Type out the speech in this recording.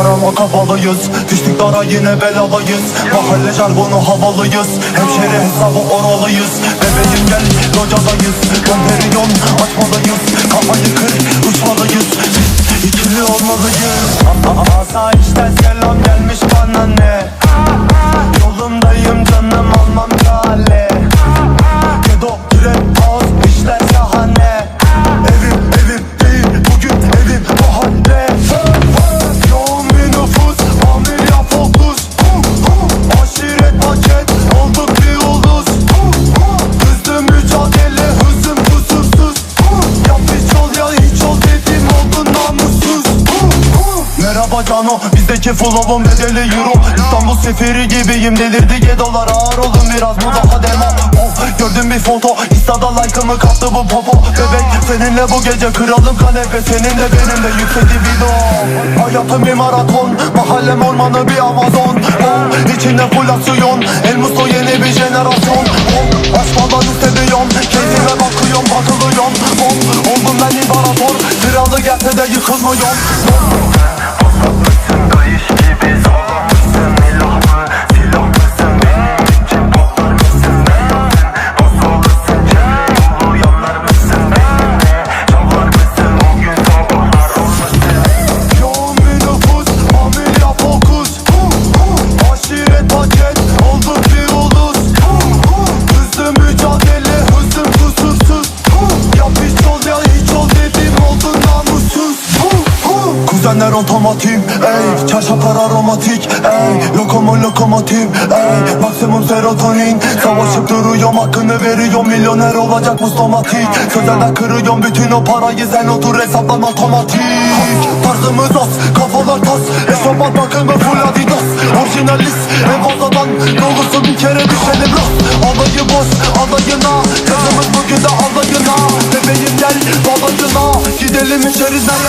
Arama kafalıyız Düştük dara yine belalıyız. Mahalle jargonu havalıyız Hemşeri hesabı oralıyız. Bebeğim gel locadayız Gönderiyon açmalıyız. Kafayı kır uçmalıyız Biz ikili olmalıyız. Asayişten Merhaba Cano bizdeki flow'un bedeli euro İstanbul seferi gibiyim delirdi gedolar ağır olun biraz bu daha demo oh, Gördüm bir foto instada like'ımı kaptı bu popo. Bebek seninle bu gece kralım kanepe. Senin de benim de yüksek video. Hayatım bir maraton mahallem ormanı bir amazon oh, İçinde full aksiyon El Musto yeni bir jenerasyon. Oh, Açmadan seviyorum Keyfime bakıyorum bakılıyorum. Oh, Oldum ben imparator Kralı gelse de yıkılmıyorum. Mısın Kuzenler otomatik, ey Çarşaflar aromatik, ey Lokomo lokomotif, ey Maksimum serotonin. Savaşıp duruyorum hakkını veriyorum Milyoner olacak mustomatik Sözlerden kırıyorum bütün o parayı Sen otur hesaplan otomatik. Tarzımız az, kafalar tas Eşofman bakımı full adidas. Orijinalist, en fazladan Dolusu bir kere düşelim rast Alayı boş, alayına Kızımız bugün de alayına. Bebeğim gel, balayına Gidelim içeriden